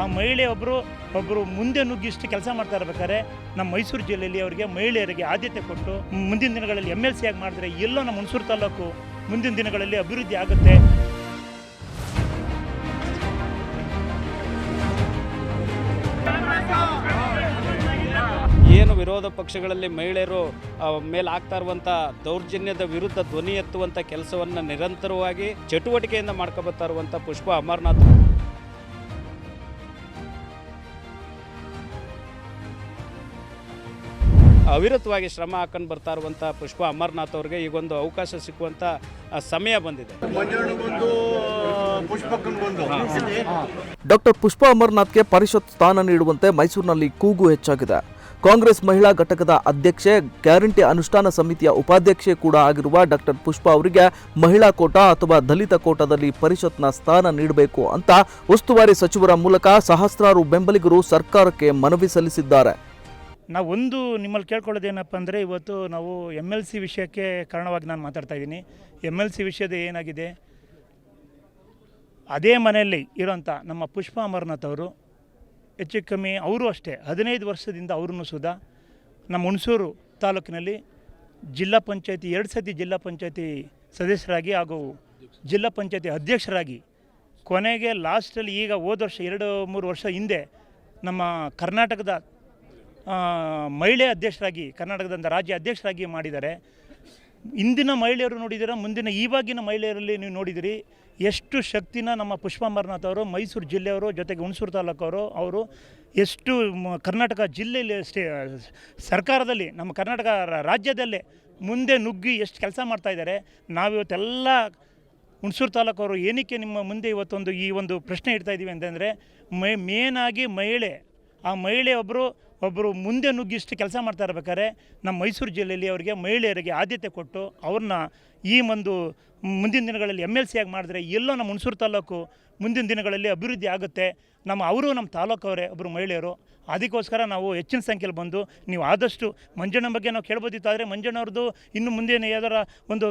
ಆ ಮಹಿಳೆ ಒಬ್ಬರು ಒಬ್ಬರು ಮುಂದೆ ನುಗ್ಗಿಷ್ಟು ಕೆಲಸ ಮಾಡ್ತಾ ಇರ್ಬೇಕಾದ್ರೆ ನಮ್ಮ ಮೈಸೂರು ಜಿಲ್ಲೆಯಲ್ಲಿ ಅವರಿಗೆ ಮಹಿಳೆಯರಿಗೆ ಆದ್ಯತೆ ಕೊಟ್ಟು ಮುಂದಿನ ದಿನಗಳಲ್ಲಿ ಎಂ ಎಲ್ ಸಿ ಆಗಿ ಮಾಡಿದ್ರೆ ಎಲ್ಲೋ ನಮ್ಮ ಹುಣಸೂರು ತಾಲೂಕು ಮುಂದಿನ ದಿನಗಳಲ್ಲಿ ಅಭಿವೃದ್ಧಿ ಆಗುತ್ತೆ. ಏನು ವಿರೋಧ ಪಕ್ಷಗಳಲ್ಲಿ ಮಹಿಳೆಯರು ಮೇಲೆ ಆಗ್ತಾ ಇರುವಂಥ ದೌರ್ಜನ್ಯದ ವಿರುದ್ಧ ಧ್ವನಿ ಎತ್ತುವಂಥ ಕೆಲಸವನ್ನು ನಿರಂತರವಾಗಿ ಚಟುವಟಿಕೆಯಿಂದ ಮಾಡ್ಕೊಬತ್ತಾ ಇರುವಂಥ ಪುಷ್ಪ ಅಮರನಾಥ್. ಅವಿರತವಾಗಿ ಶ್ರಮ ಹಾಕೊಂಡು ಬರ್ತಾ ಇರುವಂಥ ಪುಷ್ಪ ಅಮರನಾಥ್ ಅವ್ರಿಗೆ ಈಗೊಂದು ಅವಕಾಶ ಸಿಕ್ಕುವಂಥ ಸಮಯ ಬಂದಿದೆ. ಡಾಕ್ಟರ್ ಪುಷ್ಪ ಅಮರ್ನಾಥ್ಗೆ ಪರಿಷತ್ ಸ್ಥಾನ ನೀಡುವಂತೆ ಮೈಸೂರಿನಲ್ಲಿ ಕೂಗು ಹೆಚ್ಚಾಗಿದೆ. ಕಾಂಗ್ರೆಸ್ ಮಹಿಳಾ ಘಟಕದ ಅಧ್ಯಕ್ಷೆ ಗ್ಯಾರಂಟಿ ಅನುಷ್ಠಾನ ಸಮಿತಿಯ ಉಪಾಧ್ಯಕ್ಷೆ ಕೂಡ ಆಗಿರುವ ಡಾಕ್ಟರ್ ಪುಷ್ಪ ಅವರಿಗೆ ಮಹಿಳಾ ಕೋಟಾ ಅಥವಾ ದಲಿತ ಕೋಟಾದಲ್ಲಿ ಪರಿಷತ್ನ ಸ್ಥಾನ ನೀಡಬೇಕು ಅಂತ ಉಸ್ತುವಾರಿ ಸಚಿವರ ಮೂಲಕ ಸಹಸ್ರಾರು ಬೆಂಬಲಿಗರು ಸರ್ಕಾರಕ್ಕೆ ಮನವಿ ಸಲ್ಲಿಸಿದ್ದಾರೆ. ನಾವು ಒಂದು ನಿಮ್ಮಲ್ಲಿ ಕೇಳ್ಕೊಳ್ಳೋದೇನಪ್ಪ ಅಂದರೆ ಇವತ್ತು ನಾವು ಎಂ ಎಲ್ ಸಿ ವಿಷಯಕ್ಕೆ ಕಾರಣವಾಗಿ ನಾನು ಮಾತಾಡ್ತಾ ಇದ್ದೀನಿ. ಎಂ ಎಲ್ ಸಿ ವಿಷಯದ ಏನಾಗಿದೆ? ಅದೇ ಮನೆಯಲ್ಲಿ ಇರೋಂಥ ನಮ್ಮ ಪುಷ್ಪ ಅಮರನಾಥ್ ಅವರು, ಹೆಚ್ಚು ಕಮ್ಮಿ ಅವರು ಅಷ್ಟೇ, ಹದಿನೈದು ವರ್ಷದಿಂದ ಅವ್ರೂ ಸುಧಾ ನಮ್ಮ ಹುಣಸೂರು ತಾಲೂಕಿನಲ್ಲಿ ಜಿಲ್ಲಾ ಪಂಚಾಯತಿ, ಎರಡು ಸತಿ ಜಿಲ್ಲಾ ಪಂಚಾಯತಿ ಸದಸ್ಯರಾಗಿ ಹಾಗೂ ಜಿಲ್ಲಾ ಪಂಚಾಯತಿ ಅಧ್ಯಕ್ಷರಾಗಿ ಕೊನೆಗೆ ಲಾಸ್ಟಲ್ಲಿ ಈಗ ಹೋದ ವರ್ಷ ಎರಡು, ಮೂರು ವರ್ಷ ಹಿಂದೆ ನಮ್ಮ ಕರ್ನಾಟಕದ ಮಹಿಳೆ ಅಧ್ಯಕ್ಷರಾಗಿ ಕರ್ನಾಟಕದ ರಾಜ್ಯ ಅಧ್ಯಕ್ಷರಾಗಿ ಮಾಡಿದ್ದಾರೆ. ಇಂದಿನ ಮಹಿಳೆಯರು ನೋಡಿದ್ದೀರಾ, ಮುಂದಿನ ಇವಾಗಿನ ಮಹಿಳೆಯರಲ್ಲಿ ನೀವು ನೋಡಿದಿರಿ ಎಷ್ಟು ಶಕ್ತಿನ ನಮ್ಮ ಪುಷ್ಪ ಅಮರನಾಥ್ ಅವರು, ಮೈಸೂರು ಜಿಲ್ಲೆಯವರು ಜೊತೆಗೆ ಹುಣಸೂರು ತಾಲೂಕವರು, ಅವರು ಎಷ್ಟು ಕರ್ನಾಟಕ ಜಿಲ್ಲೆಯಲ್ಲಿ ಸ್ಟೇ ಸರ್ಕಾರದಲ್ಲಿ, ನಮ್ಮ ಕರ್ನಾಟಕ ರಾಜ್ಯದಲ್ಲೇ ಮುಂದೆ ನುಗ್ಗಿ ಎಷ್ಟು ಕೆಲಸ ಮಾಡ್ತಾಯಿದ್ದಾರೆ ನಾವಿವತ್ತೆಲ್ಲ ಹುಣಸೂರು ತಾಲೂಕವರು ಏನಕ್ಕೆ ನಿಮ್ಮ ಮುಂದೆ ಇವತ್ತೊಂದು ಈ ಒಂದು ಪ್ರಶ್ನೆ ಇಡ್ತಾ ಇದ್ದೀವಿ ಅಂತಂದರೆ ಮೇನಾಗಿ ಮಹಿಳೆ, ಆ ಮಹಿಳೆ ಒಬ್ಬರು ಮುಂದೆ ನುಗ್ಗಿಷ್ಟು ಕೆಲಸ ಮಾಡ್ತಾ ಇರ್ಬೇಕಾದ್ರೆ ನಮ್ಮ ಮೈಸೂರು ಜಿಲ್ಲೆಯಲ್ಲಿ ಅವರಿಗೆ ಮಹಿಳೆಯರಿಗೆ ಆದ್ಯತೆ ಕೊಟ್ಟು ಅವ್ರನ್ನ ಈ ಒಂದು ಮುಂದಿನ ದಿನಗಳಲ್ಲಿ ಎಂ ಎಲ್ ಸಿ ಆಗಿ ಮಾಡಿದ್ರೆ ಎಲ್ಲೋ ನಮ್ಮ ಹುಣಸೂರು ತಾಲೂಕು ಮುಂದಿನ ದಿನಗಳಲ್ಲಿ ಅಭಿವೃದ್ಧಿ ಆಗುತ್ತೆ. ನಮ್ಮ ಅವರು ನಮ್ಮ ತಾಲೂಕವರೇ ಒಬ್ಬರು ಮಹಿಳೆಯರು. ಅದಕ್ಕೋಸ್ಕರ ನಾವು ಹೆಚ್ಚಿನ ಸಂಖ್ಯೆಯಲ್ಲಿ ಬಂದು ನೀವು ಆದಷ್ಟು ಮಂಜಣ್ಣ ಬಗ್ಗೆ ನಾವು ಕೇಳ್ಬೋದಿತ್ತು, ಆದರೆ ಮಂಜಣ್ಣವ್ರದ್ದು ಇನ್ನು ಮುಂದೆ ಯಾವ್ದಾರ ಒಂದು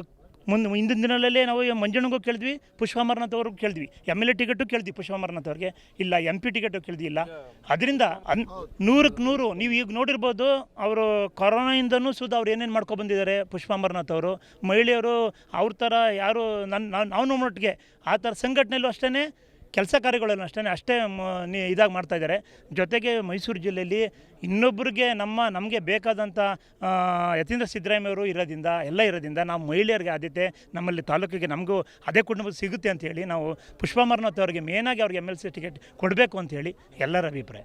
ಮುಂದೆ ಹಿಂದಿನ ದಿನದಲ್ಲೇ ನಾವು ಮಂಜಣ್ಣಗೂ ಕೇಳಿದ್ವಿ ಪುಷ್ಪಾಮರನಾಥ್ ಅವ್ರಿಗೂ ಕೇಳಿದ್ವಿ. ಎಂ ಎಲ್ ಎ ಟಿಕೆಟು ಕೇಳಿದ್ವಿ ಪುಷ್ಪಾಮರನಾಥ್ ಅವ್ರಿಗೆ ಇಲ್ಲ ಎಂ ಪಿ ಟಿಕೆಟು ಕೇಳಿದ್ವಿ, ಇಲ್ಲ. ಅದರಿಂದ ಅನ್ ನೂರಕ್ಕೆ ನೂರು, ನೀವು ಈಗ ನೋಡಿರ್ಬೋದು, ಅವರು ಕೊರೋನಾಯಿಂದನೂ ಸುದ ಅವ್ರು ಏನೇನು ಮಾಡ್ಕೊ ಬಂದಿದ್ದಾರೆ ಅಮರನಾಥ್ ಅವರು ಮಹಿಳೆಯರು ಅವ್ರ ಥರ ಯಾರು ನನ್ನ ನಾವು ಮಟ್ಟಿಗೆ ಆ ಥರ ಸಂಘಟನೆಯಲ್ಲೂ ಅಷ್ಟೇ ಕೆಲಸ ಕಾರ್ಯಗಳನ್ನು ಅಷ್ಟೇ ಅಷ್ಟೇ ಇದಾಗಿ ಮಾಡ್ತಾ ಇದ್ದಾರೆ. ಜೊತೆಗೆ ಮೈಸೂರು ಜಿಲ್ಲೆಯಲ್ಲಿ ಇನ್ನೊಬ್ಬರಿಗೆ ನಮ್ಮ, ನಮಗೆ ಬೇಕಾದಂಥ ಯತೀಂದ್ರ ಸಿದ್ದರಾಮಯ್ಯವರು ಇರೋದ್ರಿಂದ, ಎಲ್ಲ ಇರೋದ್ರಿಂದ ನಾವು ಮಹಿಳೆಯರಿಗೆ ಆದ್ಯತೆ ನಮ್ಮಲ್ಲಿ ತಾಲೂಕಿಗೆ ನಮಗೂ ಅದೇ ಕುಟುಂಬ ಸಿಗುತ್ತೆ ಅಂತೇಳಿ ನಾವು ಪುಷ್ಪಾಮರನಾಥ್ ಅವರಿಗೆ ಮೇನಾಗಿ ಅವ್ರಿಗೆ ಎಂ ಎಲ್ ಸಿ ಟಿಕೆಟ್ ಕೊಡಬೇಕು ಅಂತೇಳಿ ಎಲ್ಲರ ಅಭಿಪ್ರಾಯ.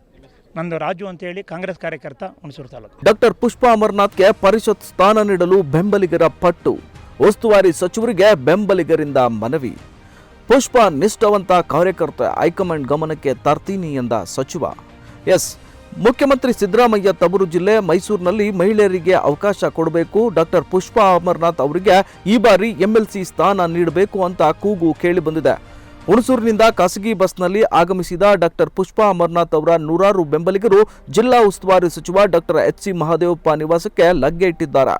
ನಂದು ರಾಜು ಅಂತೇಳಿ ಕಾಂಗ್ರೆಸ್ ಕಾರ್ಯಕರ್ತ ಹುಣಸೂರು ತಾಲೂಕು. ಡಾಕ್ಟರ್ ಪುಷ್ಪ ಅಮರ್ನಾಥ್ಗೆ ಪರಿಷತ್ ಸ್ಥಾನ ನೀಡಲು ಬೆಂಬಲಿಗರ ಪಟ್ಟು. ಉಸ್ತುವಾರಿ ಸಚಿವರಿಗೆ ಬೆಂಬಲಿಗರಿಂದ ಮನವಿ. ಪುಷ್ಪ ನಿಷ್ಠಾವಂತ ಕಾರ್ಯಕರ್ತ ಹೈಕಮಾಂಡ್ ಗಮನಕ್ಕೆ ತರ್ತೀನಿ ಎಂದ ಸಚಿವ. ಎಸ್. ಮುಖ್ಯಮಂತ್ರಿ ಸಿದ್ದರಾಮಯ್ಯ ತವರು ಜಿಲ್ಲೆ ಮೈಸೂರಿನಲ್ಲಿ ಮಹಿಳೆಯರಿಗೆ ಅವಕಾಶ ಕೊಡಬೇಕು. ಡಾಕ್ಟರ್ ಪುಷ್ಪ ಅಮರ್ನಾಥ್ ಅವರಿಗೆ ಈ ಬಾರಿ ಎಂಎಲ್ಸಿ ಸ್ಥಾನ ನೀಡಬೇಕು ಅಂತ ಕೂಗು ಕೇಳಿಬಂದಿದೆ. ಹುಣಸೂರಿನಿಂದ ಖಾಸಗಿ ಬಸ್ನಲ್ಲಿ ಆಗಮಿಸಿದ ಡಾಕ್ಟರ್ ಪುಷ್ಪ ಅಮರನಾಥ್ ಅವರ ನೂರಾರು ಬೆಂಬಲಿಗರು ಜಿಲ್ಲಾ ಉಸ್ತುವಾರಿ ಸಚಿವ ಡಾಕ್ಟರ್ ಎಚ್ ಸಿ ಮಹದೇವಪ್ಪ ನಿವಾಸಕ್ಕೆ ಲಗ್ಗೆ ಇಟ್ಟಿದ್ದಾರೆ.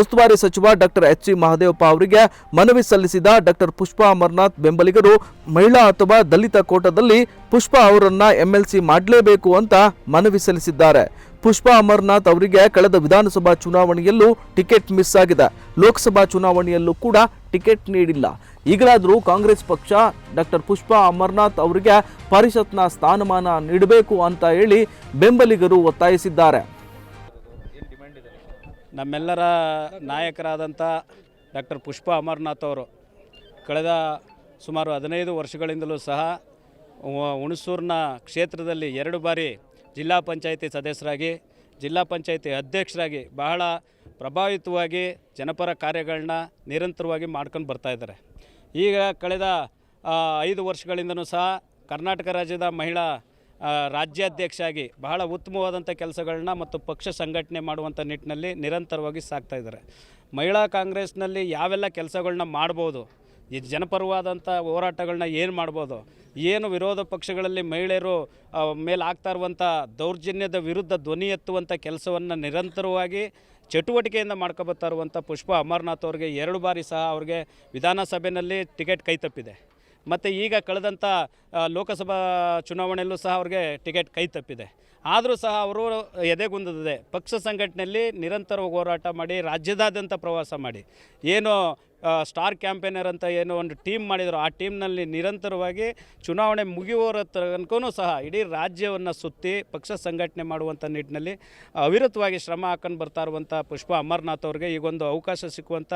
ಉಸ್ತುವಾರಿ ಸಚಿವ ಡಾಕ್ಟರ್ ಎಚ್ ಸಿ ಮಹದೇವಪ್ಪ ಅವರಿಗೆ ಮನವಿ ಸಲ್ಲಿಸಿದ ಡಾಕ್ಟರ್ ಪುಷ್ಪ ಅಮರನಾಥ್ ಬೆಂಬಲಿಗರು ಮಹಿಳಾ ಅಥವಾ ದಲಿತ ಕೋಟಾದಲ್ಲಿ ಪುಷ್ಪ ಅವರನ್ನ ಎಂಎಲ್ಸಿ ಮಾಡಲೇಬೇಕು ಅಂತ ಮನವಿ ಸಲ್ಲಿಸಿದ್ದಾರೆ. ಪುಷ್ಪಾ ಅಮರನಾಥ್ ಅವರಿಗೆ ಕಳೆದ ವಿಧಾನಸಭಾ ಚುನಾವಣೆಯಲ್ಲೂ ಟಿಕೆಟ್ ಮಿಸ್ ಆಗಿದೆ. ಲೋಕಸಭಾ ಚುನಾವಣೆಯಲ್ಲೂ ಕೂಡ ಟಿಕೆಟ್ ನೀಡಿಲ್ಲ. ಈಗಲಾದರೂ ಕಾಂಗ್ರೆಸ್ ಪಕ್ಷ ಡಾಕ್ಟರ್ ಪುಷ್ಪಾ ಅಮರನಾಥ್ ಅವರಿಗೆ ಪರಿಷತ್ನ ಸ್ಥಾನಮಾನ ನೀಡಬೇಕು ಅಂತ ಹೇಳಿ ಬೆಂಬಲಿಗರು ಒತ್ತಾಯಿಸಿದ್ದಾರೆ. ನಮ್ಮೆಲ್ಲರ ನಾಯಕರಾದಂಥ ಡಾಕ್ಟರ್ ಪುಷ್ಪ ಅಮರನಾಥ್ ಅವರು ಕಳೆದ ಸುಮಾರು ಹದಿನೈದು ವರ್ಷಗಳಿಂದಲೂ ಸಹ ಹುಣಸೂರಿನ ಕ್ಷೇತ್ರದಲ್ಲಿ ಎರಡು ಬಾರಿ ಜಿಲ್ಲಾ ಪಂಚಾಯಿತಿ ಸದಸ್ಯರಾಗಿ, ಜಿಲ್ಲಾ ಪಂಚಾಯಿತಿ ಅಧ್ಯಕ್ಷರಾಗಿ ಬಹಳ ಪ್ರಭಾವಿತವಾಗಿ ಜನಪರ ಕಾರ್ಯಗಳನ್ನ ನಿರಂತರವಾಗಿ ಮಾಡ್ಕೊಂಡು ಬರ್ತಾ ಇದ್ದಾರೆ. ಈಗ ಕಳೆದ ಐದು ವರ್ಷಗಳಿಂದನೂ ಸಹ ಕರ್ನಾಟಕ ರಾಜ್ಯದ ಮಹಿಳಾ ಆ, ರಾಜ್ಯಾಧ್ಯಕ್ಷರಾಗಿ ಬಹಳ ಉತ್ತಮವಾದಂಥ ಕೆಲಸಗಳನ್ನ ಮತ್ತು ಪಕ್ಷ ಸಂಘಟನೆ ಮಾಡುವಂಥ ನಿಟ್ಟಿನಲ್ಲಿ ನಿರಂತರವಾಗಿ ಸಾಗ್ತಾ ಇದ್ದಾರೆ. ಮಹಿಳಾ ಕಾಂಗ್ರೆಸ್ನಲ್ಲಿ ಯಾವೆಲ್ಲ ಕೆಲಸಗಳನ್ನ ಮಾಡ್ಬೋದು ಈ ಜನಪರವಾದಂಥ ಹೋರಾಟಗಳನ್ನ ಏನು ಮಾಡ್ಬೋದು ಏನು ವಿರೋಧ ಪಕ್ಷಗಳಲ್ಲಿ ಮಹಿಳೆಯರು ಮೇಲೆ ಆಗ್ತಾ ಇರುವಂಥ ದೌರ್ಜನ್ಯದ ವಿರುದ್ಧ ಧ್ವನಿ ಎತ್ತುವಂಥ ಕೆಲಸವನ್ನು ನಿರಂತರವಾಗಿ ಚಟುವಟಿಕೆಯಿಂದ ಮಾಡ್ಕೊಬತ್ತಾ ಇರುವಂಥ ಪುಷ್ಪ ಅಮರನಾಥ್ ಅವ್ರಿಗೆ ಎರಡು ಬಾರಿ ಸಹ ಅವ್ರಿಗೆ ವಿಧಾನಸಭೆಯಲ್ಲಿ ಟಿಕೆಟ್ ಕೈ ತಪ್ಪಿದೆ. ಮತ್ತು ಈಗ ಕಳೆದಂಥ ಲೋಕಸಭಾ ಚುನಾವಣೆಯಲ್ಲೂ ಸಹ ಅವ್ರಿಗೆ ಟಿಕೆಟ್ ಕೈ ತಪ್ಪಿದೆ. ಆದರೂ ಸಹ ಅವರು ಎದೆಗುಂದದೆ ಪಕ್ಷ ಸಂಘಟನೆಯಲ್ಲಿ ನಿರಂತರ ಹೋರಾಟ ಮಾಡಿ, ರಾಜ್ಯದಾದ್ಯಂತ ಪ್ರವಾಸ ಮಾಡಿ. ಏನು ಸ್ಟಾರ್ ಕ್ಯಾಂಪೇನರ್ ಅಂತ ಏನು ಒಂದು ಟೀಮ್ ಮಾಡಿದರು. ಆ ಟೀಮ್ನಲ್ಲಿ ನಿರಂತರವಾಗಿ ಚುನಾವಣೆ ಮುಗಿಯುವವರ ತನಕೂ ಸಹ ಇಡೀ ರಾಜ್ಯವನ್ನು ಸುತ್ತಿ, ಪಕ್ಷ ಸಂಘಟನೆ ಮಾಡುವಂಥ ನಿಟ್ಟಿನಲ್ಲಿ ಅವಿರತವಾಗಿ ಶ್ರಮ ಹಾಕೊಂಡು ಬರ್ತಾ ಇರುವಂಥ ಪುಷ್ಪ ಅಮರ್ನಾಥ್ ಅವ್ರಿಗೆ ಈಗೊಂದು ಅವಕಾಶ ಸಿಕ್ಕುವಂಥ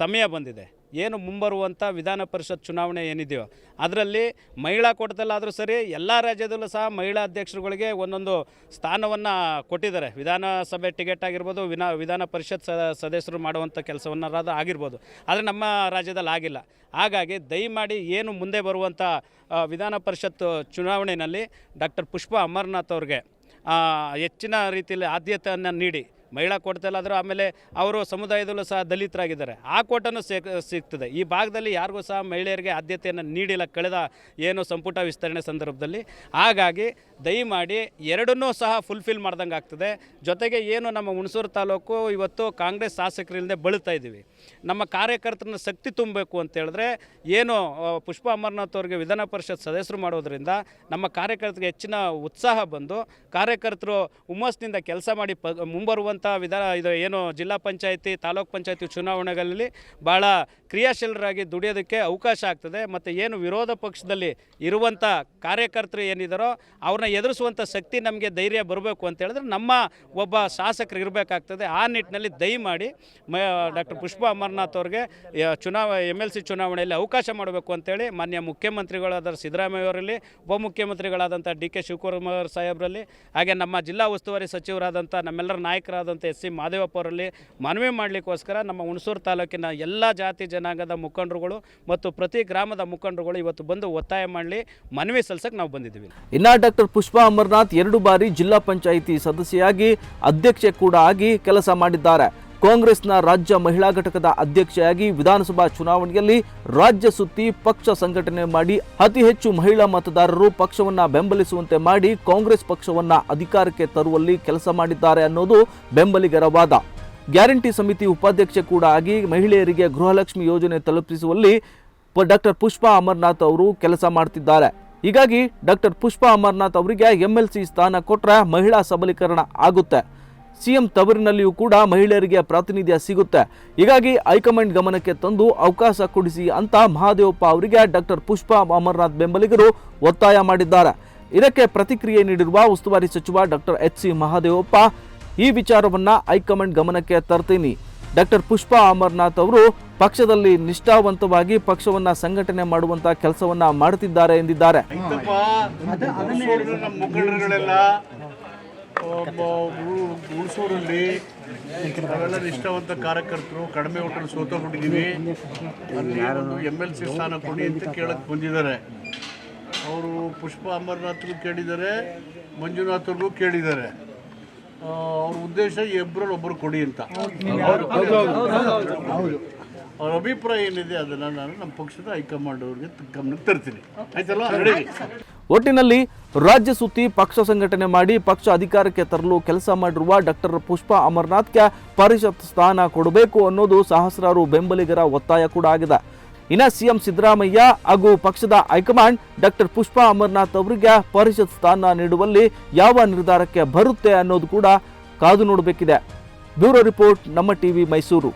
ಸಮಯ ಬಂದಿದೆ. ಏನು ಮುಂಬರುವಂಥ ವಿಧಾನ ಪರಿಷತ್ ಚುನಾವಣೆ ಏನಿದೆಯೋ, ಅದರಲ್ಲಿ ಮಹಿಳಾ ಕೋಟದಲ್ಲಾದರೂ ಸರಿ ಎಲ್ಲ ರಾಜ್ಯದಲ್ಲೂ ಸಹ ಮಹಿಳಾ ಅಧ್ಯಕ್ಷರುಗಳಿಗೆ ಒಂದೊಂದು ಸ್ಥಾನವನ್ನು ಕೊಟ್ಟಿದ್ದಾರೆ. ವಿಧಾನಸಭೆ ಟಿಕೆಟ್ ಆಗಿರ್ಬೋದು, ವಿನಾ, ವಿಧಾನ ಪರಿಷತ್ ಸದಸ್ಯರು ಮಾಡುವಂಥ ಕೆಲಸವನ್ನಾದ ಆಗಿರ್ಬೋದು, ಆದರೆ ನಮ್ಮ ರಾಜ್ಯದಲ್ಲಿ ಆಗಿಲ್ಲ. ಹಾಗಾಗಿ ದಯಮಾಡಿ ಏನು ಮುಂದೆ ಬರುವಂಥ ವಿಧಾನ ಪರಿಷತ್ ಚುನಾವಣೆಯಲ್ಲಿ ಡಾಕ್ಟರ್ ಪುಷ್ಪ ಅಮರನಾಥ್ ಅವ್ರಿಗೆ ಹೆಚ್ಚಿನ ರೀತಿಯಲ್ಲಿ ಆದ್ಯತೆಯನ್ನು ನೀಡಿ. ಮಹಿಳಾ ಕೋಟದಲ್ಲಾದರೂ ಆಮೇಲೆ ಅವರು ಸಮುದಾಯದಲ್ಲೂ ಸಹ ದಲಿತರಾಗಿದ್ದಾರೆ. ಆ ಕೋಟನೂ ಸಿಕ್, ಸಿಗ್ತದೆ. ಈ ಭಾಗದಲ್ಲಿ ಯಾರಿಗೂ ಸಹ ಮಹಿಳೆಯರಿಗೆ ಆದ್ಯತೆಯನ್ನು ನೀಡಿಲ್ಲ ಕಳೆದ ಏನು ಸಂಪುಟ ವಿಸ್ತರಣೆ ಸಂದರ್ಭದಲ್ಲಿ. ಹಾಗಾಗಿ ದಯಮಾಡಿ ಎರಡನ್ನೂ ಸಹ ಫುಲ್ಫಿಲ್ ಮಾಡ್ದಂಗೆ ಆಗ್ತದೆ. ಜೊತೆಗೆ ಏನು ನಮ್ಮ ಹುಣಸೂರು ತಾಲೂಕು ಇವತ್ತು ಕಾಂಗ್ರೆಸ್ ಶಾಸಕರಿಲ್ಲದೆ ಬಳ್ತಾ ಇದ್ದೀವಿ. ನಮ್ಮ ಕಾರ್ಯಕರ್ತರನ್ನ ಶಕ್ತಿ ತುಂಬಬೇಕು ಅಂತ ಹೇಳಿದ್ರೆ ಏನು ಪುಷ್ಪ ಅಮರನಾಥ್ ಅವರಿಗೆ ವಿಧಾನ ಪರಿಷತ್ ಸದಸ್ಯರು ಮಾಡೋದ್ರಿಂದ ನಮ್ಮ ಕಾರ್ಯಕರ್ತರಿಗೆ ಹೆಚ್ಚಿನ ಉತ್ಸಾಹ ಬಂದು ಕಾರ್ಯಕರ್ತರು ಹುಮ್ಮಸ್ಸಿನಿಂದ ಕೆಲಸ ಮಾಡಿ ಪ ಮುಂಬರುವಂಥ ವಿಧಾನ ಇದು ಏನು ಜಿಲ್ಲಾ ಪಂಚಾಯಿತಿ, ತಾಲೂಕ್ ಪಂಚಾಯಿತಿ ಚುನಾವಣೆಗಳಲ್ಲಿ ಭಾಳ ಕ್ರಿಯಾಶೀಲರಾಗಿ ದುಡಿಯೋದಕ್ಕೆ ಅವಕಾಶ ಆಗ್ತದೆ. ಮತ್ತು ಏನು ವಿರೋಧ ಪಕ್ಷದಲ್ಲಿ ಇರುವಂಥ ಕಾರ್ಯಕರ್ತರು ಏನಿದ್ದಾರೋ ಅವ್ರನ್ನ ಎದುರಿಸುವಂಥ ಶಕ್ತಿ ನಮಗೆ ಧೈರ್ಯ ಬರಬೇಕು ಅಂತ ಹೇಳಿದ್ರೆ ನಮ್ಮ ಒಬ್ಬ ಶಾಸಕರು ಇರಬೇಕಾಗ್ತದೆ. ಆ ನಿಟ್ಟಿನಲ್ಲಿ ದಯಮಾಡಿ ಮ, ಡಾಕ್ಟರ್ ಪುಷ್ಪ ಅಮರ್ನಾಥ್ ಅವ್ರಿಗೆ ಚುನಾವ ಎಂ ಎಲ್ ಸಿ ಚುನಾವಣೆಯಲ್ಲಿ ಅವಕಾಶ ಮಾಡಬೇಕು ಅಂತೇಳಿ ಮಾನ್ಯ ಮುಖ್ಯಮಂತ್ರಿಗಳಾದ ಸಿದ್ದರಾಮಯ್ಯ ಅವರಲ್ಲಿ ಉಪಮುಖ್ಯಮಂತ್ರಿಗಳಾದಂಥ ಡಿ ಕೆ ಶಿವಕುಮಾರ್ ಸಾಹೇಬರಲ್ಲಿ, ಹಾಗೆ ನಮ್ಮ ಜಿಲ್ಲಾ ಉಸ್ತುವಾರಿ ಸಚಿವರಾದಂಥ ನಮ್ಮೆಲ್ಲರ ನಾಯಕರಾದಂಥ ಎಸ್ ಸಿ ಮಾದೇವಪ್ಪ ಅವರಲ್ಲಿ ಮನವಿ ಮಾಡಲಿಕ್ಕೋಸ್ಕರ ನಮ್ಮ ಹುಣಸೂರು ತಾಲೂಕಿನ ಎಲ್ಲ ಜಾತಿ ಜನಾಂಗದ ಮುಖಂಡರುಗಳು ಮತ್ತು ಪ್ರತಿ ಗ್ರಾಮದ ಮುಖಂಡರುಗಳು ಇವತ್ತು ಬಂದು ಒತ್ತಾಯ ಮಾಡಲಿ, ಮನವಿ ಸಲ್ಲಿಸಕ್ಕೆ ನಾವು ಬಂದಿದ್ದೀವಿ. ಇನ್ನು ಡಾಕ್ಟರ್ ಪುಷ್ಪಾ ಅಮರನಾಥ್ ಎರಡು ಬಾರಿ ಜಿಲ್ಲಾ ಪಂಚಾಯಿತಿ ಸದಸ್ಯೆಯಾಗಿ ಅಧ್ಯಕ್ಷೆ ಕೂಡ ಆಗಿ ಕೆಲಸ ಮಾಡಿದ್ದಾರೆ. ಕಾಂಗ್ರೆಸ್ನ ರಾಜ್ಯ ಮಹಿಳಾ ಘಟಕದ ಅಧ್ಯಕ್ಷೆಯಾಗಿ ವಿಧಾನಸಭಾ ಚುನಾವಣೆಯಲ್ಲಿ ರಾಜ್ಯ ಸುತ್ತಿ ಪಕ್ಷ ಸಂಘಟನೆ ಮಾಡಿ ಅತಿ ಹೆಚ್ಚು ಮಹಿಳಾ ಮತದಾರರು ಪಕ್ಷವನ್ನ ಬೆಂಬಲಿಸುವಂತೆ ಮಾಡಿ ಕಾಂಗ್ರೆಸ್ ಪಕ್ಷವನ್ನ ಅಧಿಕಾರಕ್ಕೆ ತರುವಲ್ಲಿ ಕೆಲಸ ಮಾಡಿದ್ದಾರೆ ಅನ್ನೋದು ಬೆಂಬಲಿಗರ ವಾದ ಗ್ಯಾರಂಟಿ ಸಮಿತಿ ಉಪಾಧ್ಯಕ್ಷೆ ಕೂಡ ಆಗಿ ಮಹಿಳೆಯರಿಗೆ ಗೃಹಲಕ್ಷ್ಮಿ ಯೋಜನೆ ತಲುಪಿಸುವಲ್ಲಿ ಡಾಕ್ಟರ್ ಪುಷ್ಪಾ ಅಮರನಾಥ್ ಅವರು ಕೆಲಸ ಮಾಡ್ತಿದ್ದಾರೆ. ಹೀಗಾಗಿ ಡಾಕ್ಟರ್ ಪುಷ್ಪಾ ಅಮರನಾಥ್ ಅವರಿಗೆ ಎಂಎಲ್ಸಿ ಸ್ಥಾನ ಕೊಟ್ಟರೆ ಮಹಿಳಾ ಸಬಲೀಕರಣ ಆಗುತ್ತೆ. ಸಿಎಂ ತವರಿನಲ್ಲಿಯೂ ಕೂಡ ಮಹಿಳೆಯರಿಗೆ ಪ್ರಾತಿನಿಧ್ಯ ಸಿಗುತ್ತೆ. ಹೀಗಾಗಿ ಹೈಕಮಾಂಡ್ ಗಮನಕ್ಕೆ ತಂದು ಅವಕಾಶ ಕೊಡಿಸಿ ಅಂತ ಮಹಾದೇವಪ್ಪ ಅವರಿಗೆ ಡಾಕ್ಟರ್ ಪುಷ್ಪಾ ಅಮರನಾಥ್ ಬೆಂಬಲಿಗರು ಒತ್ತಾಯ ಮಾಡಿದ್ದಾರೆ. ಇದಕ್ಕೆ ಪ್ರತಿಕ್ರಿಯೆ ನೀಡಿರುವ ಉಸ್ತುವಾರಿ ಸಚಿವ ಡಾಕ್ಟರ್ ಎಚ್ ಸಿ ಮಹಾದೇವಪ್ಪ ಈ ವಿಚಾರವನ್ನ ಹೈಕಮಾಂಡ್ ಗಮನಕ್ಕೆ ತರ್ತೀನಿ. ಡಾಕ್ಟರ್ ಪುಷ್ಪಾ ಅಮರನಾಥ್ ಅವರು ಪಕ್ಷದಲ್ಲಿ ನಿಷ್ಠಾವಂತವಾಗಿ ಪಕ್ಷವನ್ನ ಸಂಘಟನೆ ಮಾಡುವಂತ ಕೆಲಸವನ್ನ ಮಾಡುತ್ತಿದ್ದಾರೆ ಎಂದಿದ್ದಾರೆ ಐತಪ್ಪ ಹುಣಸೂರಿನ ನಮ್ಮ ಮುಖಂಡರುಗಳೆಲ್ಲ ಹುಣಸೂರಲ್ಲಿ ನಾವೆಲ್ಲ ನಿಷ್ಠಾವಂತ ಕಾರ್ಯಕರ್ತರು ಕಡಿಮೆ ಒಟ್ಟಲ್ಲಿ ಸೋತೋಗ್ಬಿಟ್ಟಿದ್ದೀವಿ ಅಲ್ಲಿ ಒಂದು ಎಂ ಎಲ್ ಸಿ ಸ್ಥಾನ ಕೊಡಿ ಅಂತ ಕೇಳಕ್ಕೆ ಬಂದಿದ್ದಾರೆ. ಅವರು ಪುಷ್ಪ ಅಮರನಾಥ್ಗೂ ಕೇಳಿದ್ದಾರೆ ಮಂಜುನಾಥ್ರಿಗೂ ಕೇಳಿದ್ದಾರೆ. ಅವ್ರ ಉದ್ದೇಶ ಇಬ್ಬರಲ್ಲಿ ಒಬ್ಬರು ಕೊಡಿ ಅಂತ. ಅವ್ರ ಅಭಿಪ್ರಾಯ ಏನಿದೆ ಅದನ್ನು ನಾನು ನಮ್ಮ ಪಕ್ಷದ ಹೈಕಮಾಂಡ್ ಅವ್ರಿಗೆ ಗಮನಕ್ಕೆ ತರ್ತೀನಿ. ಆಯ್ತಲ್ಲ? ರೆಡಿ ಒಟ್ಟಿನಲ್ಲಿ ರಾಜ್ಯ ಸುತ್ತಿ ಪಕ್ಷ ಸಂಘಟನೆ ಮಾಡಿ ಪಕ್ಷ ಅಧಿಕಾರಕ್ಕೆ ತರಲು ಕೆಲಸ ಮಾಡಿರುವ ಡಾಕ್ಟರ್ ಪುಷ್ಪ ಅಮರನಾಥ್ಗೆ ಪರಿಷತ್ ಸ್ಥಾನ ಕೊಡಬೇಕು ಅನ್ನೋದು ಸಹಸ್ರಾರು ಬೆಂಬಲಿಗರ ಒತ್ತಾಯ ಕೂಡ ಆಗಿದೆ. ಇನ್ನ ಸಿಎಂ ಸಿದ್ದರಾಮಯ್ಯ ಹಾಗೂ ಪಕ್ಷದ ಹೈಕಮಾಂಡ್ ಡಾಕ್ಟರ್ ಪುಷ್ಪ ಅಮರನಾಥ್ ಅವರಿಗೆ ಪರಿಷತ್ ಸ್ಥಾನ ನೀಡುವಲ್ಲಿ ಯಾವ ನಿರ್ಧಾರಕ್ಕೆ ಬರುತ್ತೆ ಅನ್ನೋದು ಕೂಡ ಕಾದು ನೋಡಬೇಕಿದೆ. Bureau report, Namma TV Mysuru.